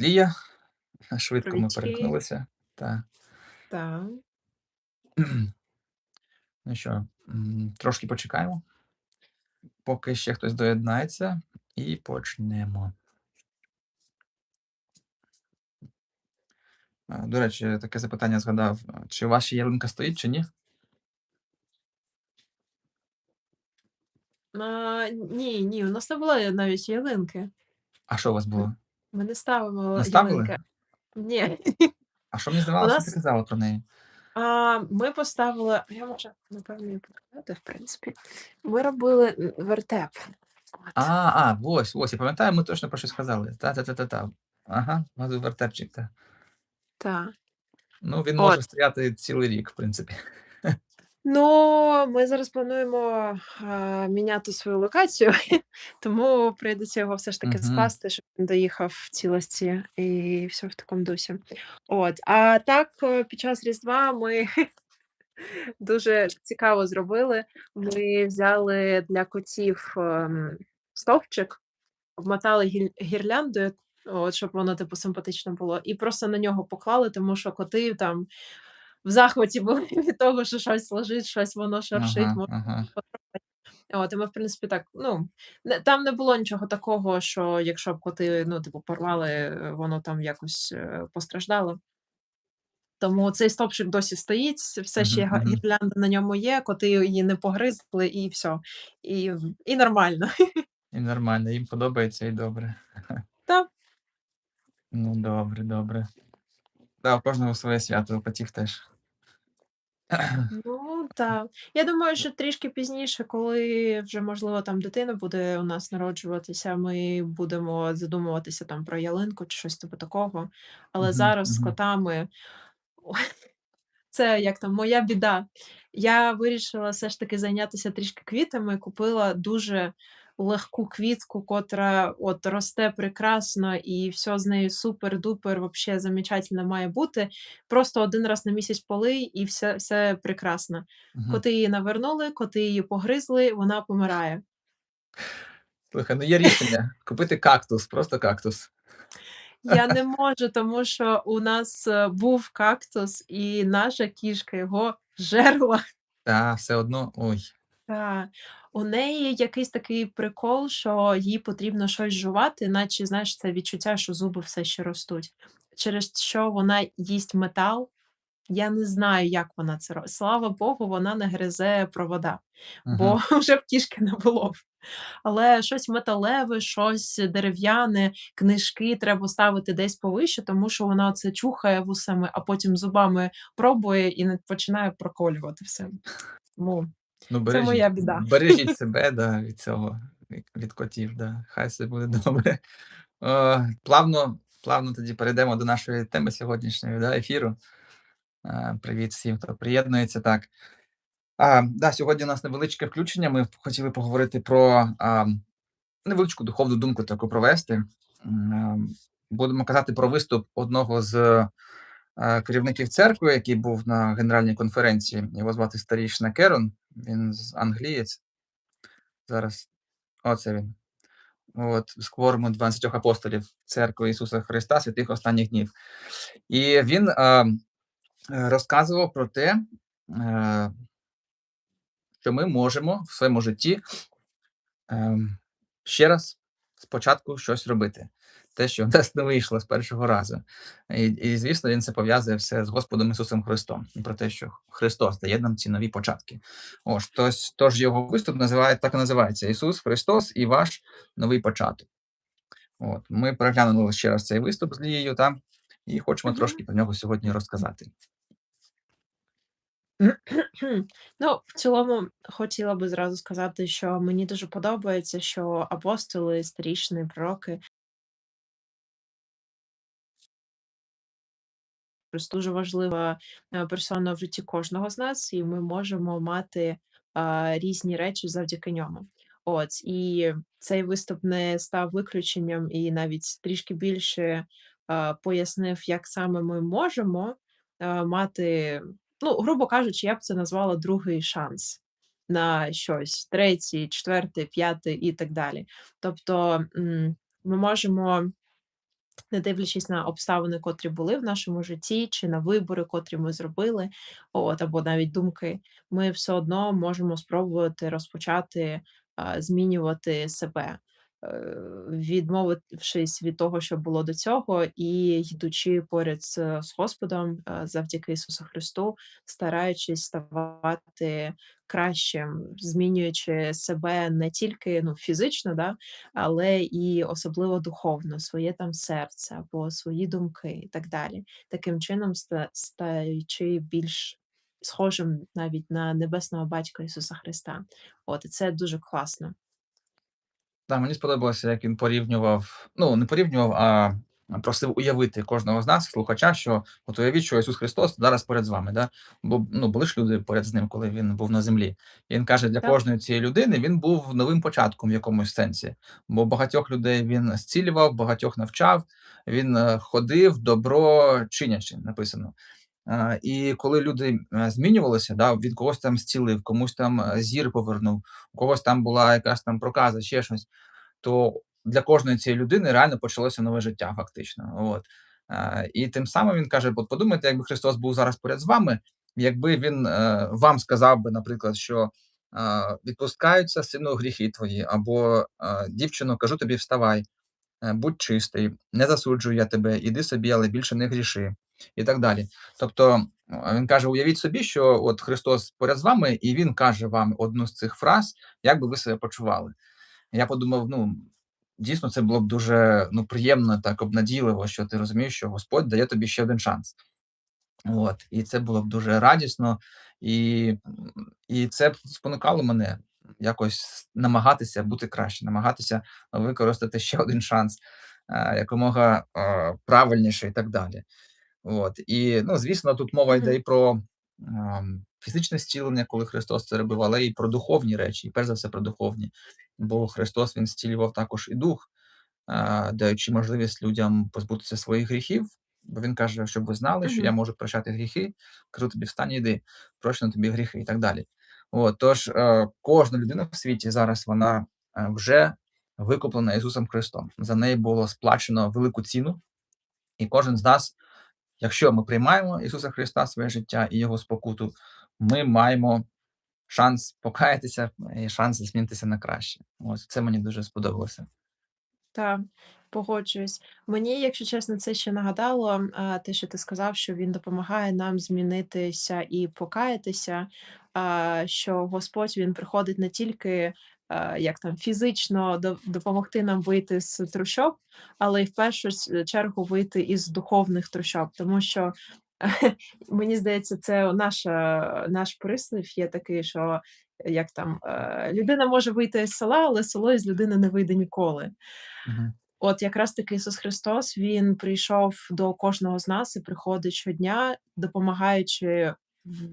Лія. Швидко ми Привітки. перемкнулися. Та. Та. Ну що, м, трошки почекаємо, поки ще хтось доєднається, і почнемо. А, До речі, таке запитання згадав. Чи ваша ялинка стоїть, чи ні? А, ні, ні, у нас не було навіть ялинки. А що у вас було? Ми не ставимо Не ставили? ялинки. Ні. А що мені У здавалося, ти нас казала про неї? а, ми поставили я можу, напевно, і показати, в принципі. Ми робили м, вертеп. А, От. а, ось, ось, я пам'ятаю, ми точно про щось казали. Та-та-та-та-та. Ага, газовий вертепчик, та. Та. Ну, він От. може стояти цілий рік, в принципі. Ну, ми зараз плануємо, а, міняти свою локацію, тому прийдеться його все ж таки Угу. скласти, щоб він доїхав в цілості і все в такому дусі. От. А так, е, під час Різдва ми дуже цікаво зробили. Ми взяли для котів, ем, стовпчик, обмотали гіль гірляндою, от, щоб воно, типу, симпатично було, і просто на нього поклали, тому що коти там в захваті були від того, що щось лежить, щось воно шуршить, Ага, ага. От, і ми, в принципі, так, ну, не там не було нічого такого, що якщо б коти, ну, типу, порвали, е, воно там якось, е, постраждало. Тому цей стовпчик досі стоїть, все ще Мгм, га гірлянда на ньому є, коти її не погризли і всьо. І і нормально. І нормально, їм подобається і добре. Та. Ну, добре, добре. Да, у кожного своє свято, у котів теж. Ну та. Я думаю, що трішки пізніше, коли вже, можливо, там дитина буде у нас народжуватися, ми будемо задумуватися там про ялинку чи щось типу такого. Але Мгм, зараз з мгм. котами ой, це як там моя біда. Я вирішила все ж таки зайнятися трішки квітами, купила дуже легку квітку, котра от росте прекрасно, і всьо з нею супер-дупер, вообще замечательно має бути. Просто 1 раз на місяць полий, і все все прекрасно. Мгм. Коти її навернули, коти її погризли, вона помирає. Слухай, ну є рішення: купити кактус, просто кактус. Я не можу, тому що у нас, е, був кактус, і наша кішка його жерла. Та, все одно, ой. Та. У неї якийсь такий прикол, що їй потрібно щось жувати, наче, знаєш, це відчуття, що зуби все ще ростуть. Через що вона їсть метал. Я не знаю, як вона це ро Слава Богу, вона не гризе провода, бо вже б кішки не було б. Але щось металеве, щось дерев'яне, книжки треба ставити десь повище, тому що вона оце чухає вусами, а потім зубами пробує і не починає проколювати все. Тому Ну, це бережіть моя біда. бережіть себе, да, від цього, від котів, да. Хай все буде добре. Е, плавно плавно тоді перейдемо до нашої теми сьогоднішньої, да, ефіру. Е, привіт всім, хто приєднується. Так. А, да, сьогодні у нас невеличке включення. Ми хотіли поговорити про, а, невеличку духовну думку таку провести. Ем, будемо казати про виступ одного з, керівників церкви, який був на генеральній конференції. Його звати старійшина Керон, він з англієць. Зараз оце він. От, з кворуму 12 апостолів Церкви Ісуса Христа святих останніх днів. І він, е, розказував про те, е що ми можемо в своєму житті, ем, ще раз спочатку щось робити. Те, що в нас не вийшло з першого разу. І і звісно, він це пов'язує все з Господом Ісусом Христом, і про те, що Христос дає нам ці нові початки. Ось, тось тож його виступ називає так і називається "Ісус Христос і ваш новий початок". От, ми переглянули ще раз цей виступ з Лією, та, і хочемо трошки про нього сьогодні розказати. Ну, в цілому, хотіла би зразу сказати, що мені дуже подобається, що апостоли, старійшини, пророки Просто дуже важлива, е, персона в житті кожного з нас, і ми можемо мати, різні речі завдяки ньому. От, і цей виступ не став виключенням і навіть трішки більше, пояснив, як саме ми можемо, мати, ну, грубо кажучи, я б це назвала другий шанс на щось, третій, четвертий, п'ятий і так далі. Тобто, ми можемо Не дивлячись на обставини, котрі були в нашому житті, чи на вибори, котрі ми зробили, от, або навіть думки, ми все одно можемо спробувати розпочати, змінювати себе, відмовившись від того, що було до цього, і йдучи поряд з з Господом, е, завдяки Ісусу Христу, стараючись ставати кращим, змінюючи себе не тільки, ну, фізично, да, але і особливо духовно, своє там серце або свої думки і так далі. Таким чином стаючи більш схожим навіть на небесного батька Ісуса Христа. От, і це дуже класно. Да, мені сподобалося, як він порівнював, ну, не порівнював, а просив уявити кожного з нас, слухача, що от уявіть, що Ісус Христос зараз поряд з вами, да? Бо ну, були ж люди поряд з ним, коли він був на землі. І він каже, для Так. кожної цієї людини він був новим початком в якомусь сенсі. Бо багатьох людей він зцілював, багатьох навчав, він е, ходив, добро чинячи, написано. А, і коли люди, е, змінювалися, да, він когось там зцілив, комусь там, е, зір повернув, у когось там була якась там проказа, ще щось, то для кожної цієї людини реально почалося нове життя фактично. От. Е, і тим самим він каже: от подумайте, якби Христос був зараз поряд з вами, якби він, е, вам сказав би, наприклад, що, "Відпускаються, сину, гріхи твої", або, е, "Дівчино, кажу тобі, вставай, е, будь чистий, не засуджую я тебе, іди собі, але більше не гріши", і так далі. Тобто, він каже: "Уявіть собі, що от Христос поряд з вами, і Він каже вам одну з цих фраз, як би ви себе почували?" Я подумав, ну, дійсно, це було б дуже, ну, приємно, так обнадійливо, що ти розумієш, що Господь дає тобі ще один шанс. От, і це було б дуже радісно, і, і це спонукало мене якось намагатися бути краще, намагатися використати ще один шанс, е, якомога, е, правильніше і так далі. От, і, ну, звісно, тут мова йде і про, ам, фізичне зцілення, коли Христос це робив, але і про духовні речі, і перш за все про духовні. Бо Христос Він зцілював також і дух, а, даючи можливість людям позбутися своїх гріхів. Бо він каже, щоб ви знали, що я можу прощати гріхи. Кажу тобі: "Встань, йди, прощено тобі гріхи", і так далі. От, тож, е, кожна людина в світі зараз вона, е, вже викуплена Ісусом Христом. За неї було сплачено велику ціну, і кожен з нас, якщо ми приймаємо Ісуса Христа своє життя і Його спокуту, ми маємо шанс покаятися і шанс змінитися на краще. Ось це мені дуже сподобалося. Та, погоджуюсь. Мені, якщо чесно, це ще нагадало, те, що ти сказав, що він допомагає нам змінитися і покаятися, що Господь він приходить не тільки, як там фізично допомогти нам вийти з трущоб, але й в першу чергу вийти із духовних трущоб. Тому що мені здається, це наша наш прислів є такий, що як там, е, людина може вийти з села, але село із людини не вийде ніколи. От якраз таки Ісус Христос, Він прийшов до кожного з нас і приходить щодня, допомагаючи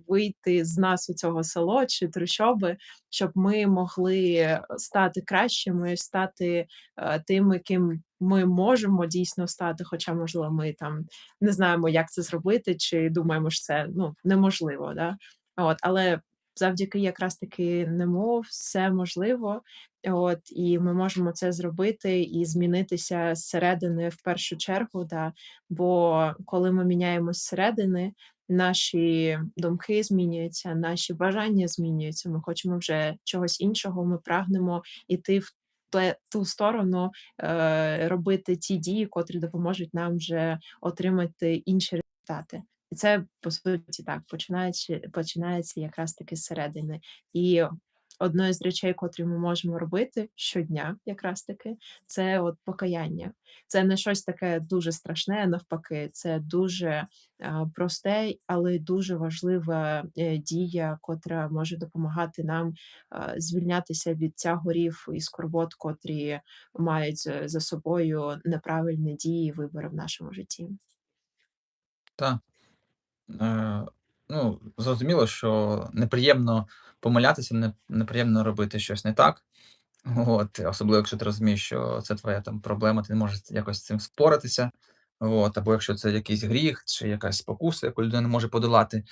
вийти з нас у цього село чи трущоби, щоб ми могли стати кращими, стати, е, тими, ким ми можемо дійсно стати. Хоча, можливо, ми там не знаємо, як це зробити, чи думаємо, що це, ну, неможливо, да. От, але завдяки якраз таки нему все можливо. От, і ми можемо це зробити і змінитися зсередини в першу чергу, да. Бо коли ми міняємось зсередини, наші думки змінюються, наші бажання змінюються. Ми хочемо вже чогось іншого, ми прагнемо іти в ту сторону, е, робити ті дії, котрі допоможуть нам вже отримати інші результати. І це по суті так, починаючи починається якраз таки зсередини. І одною з речей, котрі ми можемо робити щодня, якраз таки, це от покаяння. Це не щось таке дуже страшне, навпаки, це дуже, просте, але дуже важлива, е, дія, котра може допомагати нам, звільнятися від тягарів і скорбот, котрі мають за за собою неправильні дії і вибори в нашому житті. Та, е, ну, зрозуміло, що неприємно помилятися, неприємно робити щось не так. От, особливо, якщо ти розумієш, що це твоя там проблема, ти не можеш якось з цим впоратися. От, або якщо це якийсь гріх чи якась спокуса, яку людина не може подолати.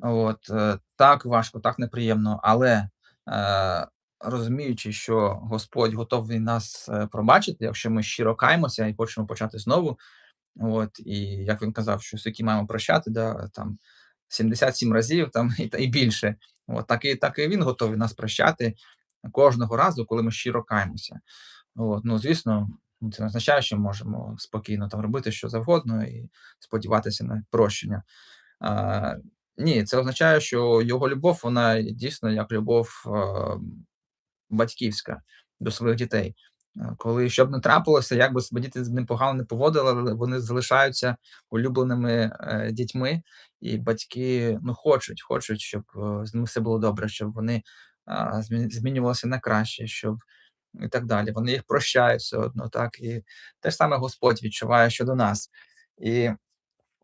От, е, так важко, так неприємно, але, е, розуміючи, що Господь готовий нас, е, пробачити, якщо ми щиро каємося і хочемо почати знову. От, і як він казав, що скільки маємо прощати, да, там 77 разів там і і більше. От так і так і він готовий нас прощати кожного разу, коли ми щиро каємося. От, ну, звісно, це не означає, що можемо спокійно там робити що завгодно і сподіватися на прощення. А, ні, це означає, що його любов, вона дійсно як любов, а, батьківська до своїх дітей. Е, коли що б не трапилося, як би себе діти з ним погано не поводили, але вони залишаються улюбленими, е, дітьми, і батьки, ну, хочуть хочуть, щоб, е, з ними все було добре, щоб вони, змінювалися на краще, щоб і так далі. Вони їх прощають все одно, так, і те ж саме Господь відчуває щодо нас. І,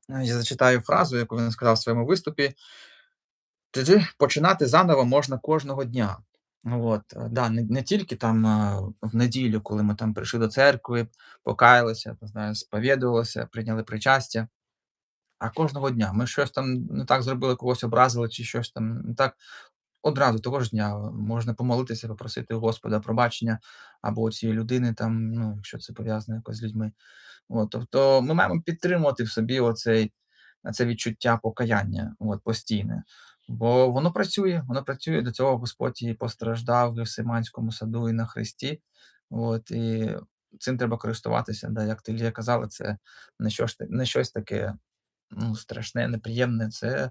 я зачитаю фразу, яку він сказав в своєму виступі. Починати заново можна кожного дня. От, е, да, не не тільки там, в неділю, коли ми там прийшли до церкви, покаялися, знаю, сповідувалися, прийняли причастя, а кожного дня. Ми щось там не так зробили, когось образили чи щось там не так, одразу того ж дня можна помолитися, попросити у Господа пробачення або цієї людини там, ну, якщо це пов'язано якось з людьми. От, тобто ми маємо підтримувати в собі оцей це відчуття покаяння, от, постійне. Бо воно працює, воно працює. До цього Господь і постраждав в Гефсиманському саду і на хресті. От, і цим треба користуватися. Да, як Ілля казали, це не щось не щось таке, ну, страшне, неприємне. Це,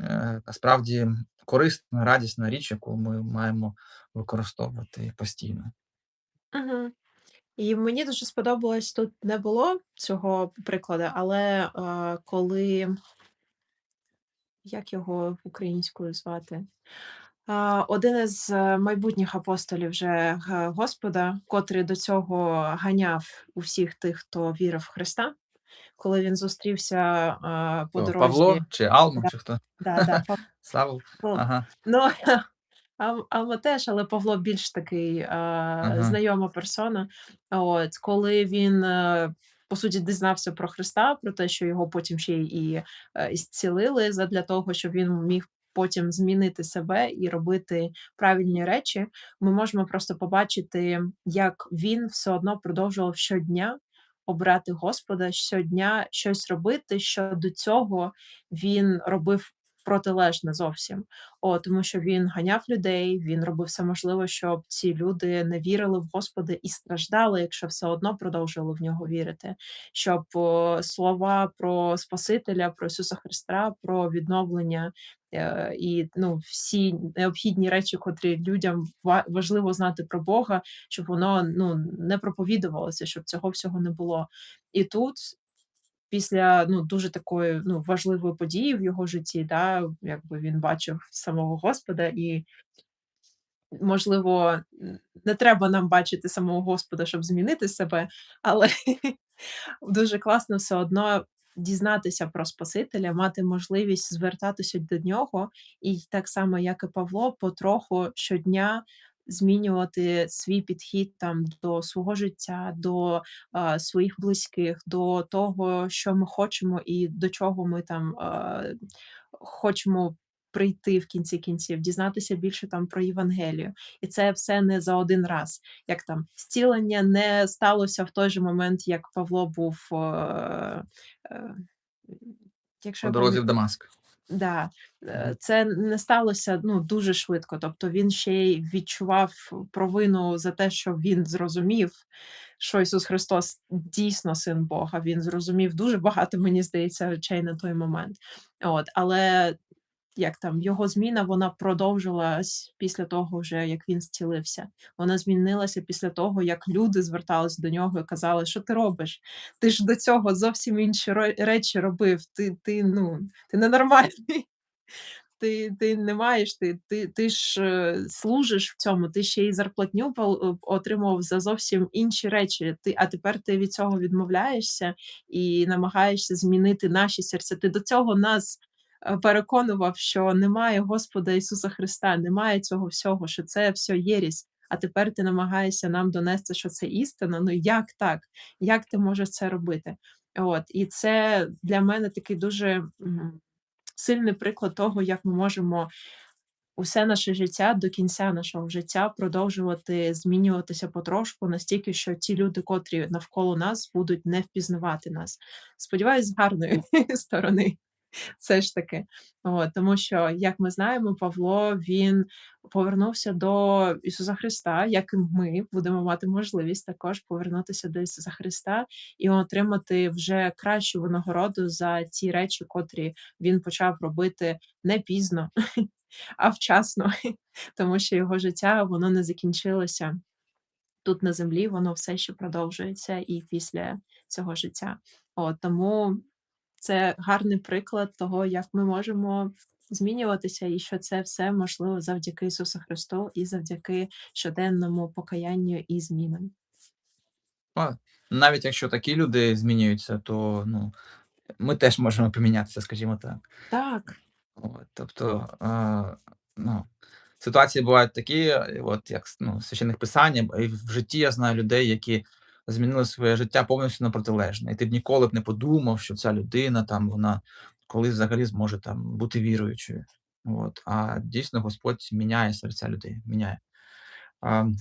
е, насправді корисна, радісна річ, яку ми маємо використовувати постійно. Мгм. І мені дуже сподобалось, тут не було цього прикладу, але, е, коли як його українською звати? Один із е, майбутніх апостолів вже Господа, котрий до цього ганяв усіх тих, хто вірив в Христа, коли він зустрівся, по дорозі Павло чи Алма, да, чи хто? да-да, Савл? Ага. Ну, Авва теж, але Павло більш такий, Ага. знайома персона. От, коли він, е, по суті, дізнався про Христа, про те, що його потім ще і, і зцілили задля того, щоб він міг потім змінити себе і робити правильні речі, ми можемо просто побачити, як він все одно продовжував щодня обрати Господа, щодня щось робити, що до цього він робив протилежне зовсім. О, тому що він ганяв людей, він робив все можливе, щоб ці люди не вірили в Господа і страждали, якщо все одно продовжували в нього вірити. Щоб, слова про Спасителя, про Ісуса Христа, про відновлення, е, і, ну, всі необхідні речі, котрі людям важливо знати про Бога, щоб воно, ну, не проповідувалося, щоб цього всього не було. І тут Після, ну, дуже такої, ну, важливої події в його житті, да, якби він бачив самого Господа, і, можливо, не треба нам бачити самого Господа, щоб змінити себе, але дуже класно все одно дізнатися про Спасителя, мати можливість звертатися до нього, і так само, як і Павло, потроху щодня змінювати свій підхід там до свого життя, до, а, своїх близьких, до того, що ми хочемо і до чого ми там, а, хочемо прийти в кінці кінців, дізнатися більше там про Євангелію. І це все не за один раз. Як там зцілення не сталося в той же момент, як Павло був, е, е, якщо По дорозі в Дамаск. Да, е, це не сталося, ну, дуже швидко. Тобто він ще й відчував провину за те, що він зрозумів, що Ісус Христос дійсно син Бога. Він зрозумів дуже багато, мені здається, речей на той момент. От, але як там його зміна, вона продовжилась після того вже, як він зцілився. Вона змінилася після того, як люди звертались до нього і казали: "Що ти робиш? Ти ж до цього зовсім інші речі робив. Ти ти, ну, ти ненормальний. Ти ти не маєш, ти ти ти ж, е, служиш в цьому, ти ще й зарплатню е, отримував за зовсім інші речі. Ти а тепер ти від цього відмовляєшся і намагаєшся змінити наші серця. Ти до цього нас, переконував, що немає Господа Ісуса Христа, немає цього всього, що це все єресь, а тепер ти намагаєшся нам донести, що це істина. Ну як так? Як ти можеш це робити? От, і це для мене такий дуже, сильний приклад того, як ми можемо усе наше життя до кінця нашого життя продовжувати змінюватися потрошку настільки, що ті люди, котрі навколо нас, будуть не впізнавати нас. Сподіваюсь, з гарної сторони все ж таки. От, тому що, як ми знаємо, Павло він повернувся до Ісуса Христа, як і ми будемо мати можливість також повернутися до Ісуса Христа і отримати вже кращу винагороду за ті речі, котрі він почав робити не пізно, а вчасно, тому що його життя воно не закінчилося тут на землі, воно все ще продовжується і після цього життя. От, тому це гарний приклад того, як ми можемо змінюватися, і що це все можливо завдяки Ісусу Христу і завдяки щоденному покаянню і змінам. А, навіть якщо такі люди змінюються, то, ну, ми теж можемо помінятися, скажімо так. Так. От, тобто, а, ну, ситуації бувають такі, е, от як ну, священних писаннях, і в житті я знаю людей, які змінили своє життя повністю на протилежне. І ти б ніколи б не подумав, що ця людина там, вона колись взагалі зможе там бути віруючою. От, а дійсно Господь міняє серця людей, міняє. Ам,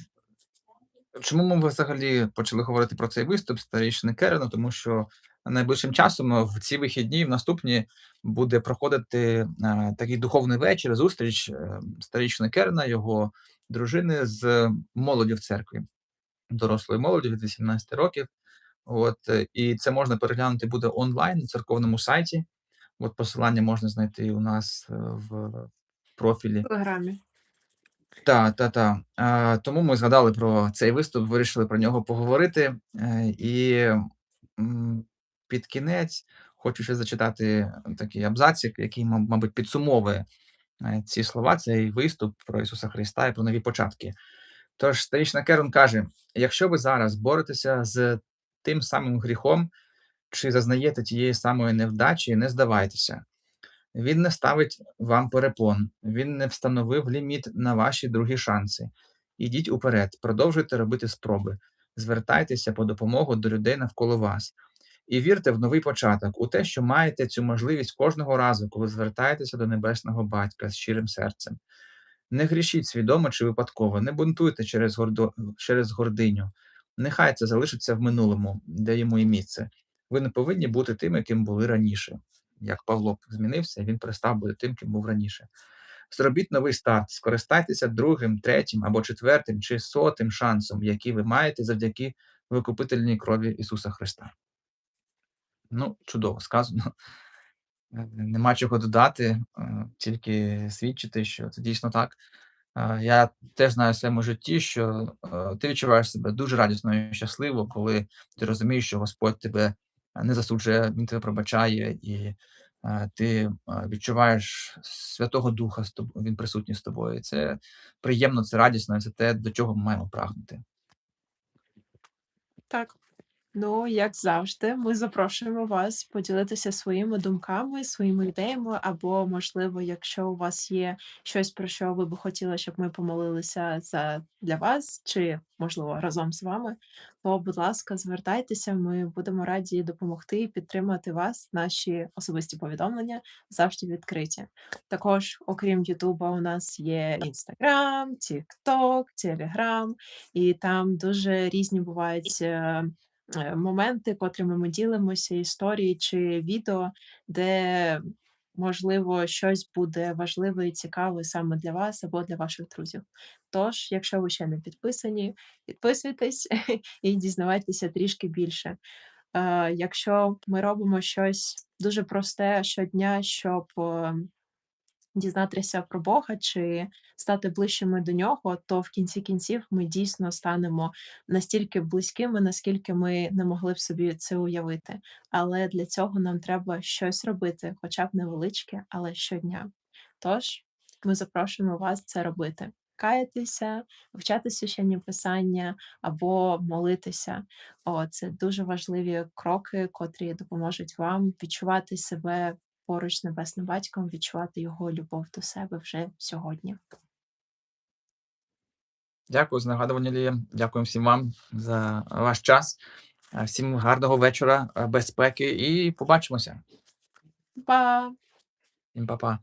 чому ми взагалі почали говорити про цей виступ старійшини Керена? Тому що найближчим часом, е, в ці вихідні, в наступні буде проходити, е, такий духовний вечір, зустріч, е, старійшини Керена, його дружини з молоддю в церкві, дорослою молоддю від 18 років. От, е, і це можна переглянути буде онлайн на церковному сайті. От посилання можна знайти у нас, е, в профілі. В телеграмі. Та, та-та. Тому ми згадали про цей виступ, вирішили про нього поговорити. Е, і, під кінець хочу ще зачитати такий абзацик, який, ма мабуть, підсумовує, ці слова, цей виступ про Ісуса Христа і про нові початки. Тож старішина Керн каже: "Якщо ви зараз боретеся з тим самим гріхом чи зазнаєте тієї самої невдачі, не здавайтеся. Він не ставить вам перепон, він не встановив ліміт на ваші другі шанси. Ідіть уперед, продовжуйте робити спроби, звертайтеся по допомогу до людей навколо вас. І вірте в новий початок, у те, що маєте цю можливість кожного разу, коли звертаєтеся до небесного батька з щирим серцем. Не грішіть свідомо чи випадково, не бунтуйте через гордо через гординю. Нехай це залишиться в минулому, де йому і місце. Ви не повинні бути тим, яким були раніше. Як Павло змінився, він перестав бути тим, ким був раніше. Зробіть новий старт, скористайтеся другим, третім або четвертим чи сотим шансом, який ви маєте завдяки викупительній крові Ісуса Христа. Ну, чудово сказано. Е, нема чого додати, е, тільки свідчити, що це дійсно так. Е, я теж знаю в своєму житті, що, ти відчуваєш себе дуже радісно і щасливо, коли ти розумієш, що Господь тебе, не засуджує, Він тебе пробачає, і, ти, відчуваєш Святого Духа Він присутній з тобою. Це приємно, це радісно, і це те, до чого ми маємо прагнути. Так. Ну, як завжди, ми запрошуємо вас поділитися своїми думками, своїми ідеями, або, можливо, якщо у вас є щось, про що ви би хотіли, щоб ми помолилися за для вас, чи, можливо, разом з вами, то, будь ласка, звертайтеся, ми будемо раді допомогти і підтримати вас. Наші особисті повідомлення завжди відкриті. Також, окрім "Ютуба", у нас є "Інстаграм", "Тікток", "Телеграм", і там дуже різні бувають, е, моменти, котрими ми ділимося, історії чи відео, де, можливо, щось буде важливе і цікаве саме для вас або для ваших друзів. Тож, якщо ви ще не підписані, підписуйтесь і дізнавайтеся трішки більше. Е, якщо ми робимо щось дуже просте щодня, щоб, е, дізнатися про Бога чи стати ближчими до нього, то в кінці кінців ми дійсно станемо настільки близькими, наскільки ми не могли б собі це уявити. Але для цього нам треба щось робити, хоча б невеличке, але щодня. Тож ми запрошуємо вас це робити. Каятися, вивчати священні писання або молитися. О, це дуже важливі кроки, котрі допоможуть вам відчувати себе поруч з Небесним Батьком, відчувати Його любов до себе вже сьогодні. Дякую за нагадування, Лія. Дякую всім вам за ваш час. Всім гарного вечора, е, безпеки і побачимося. Па! Всім па-па.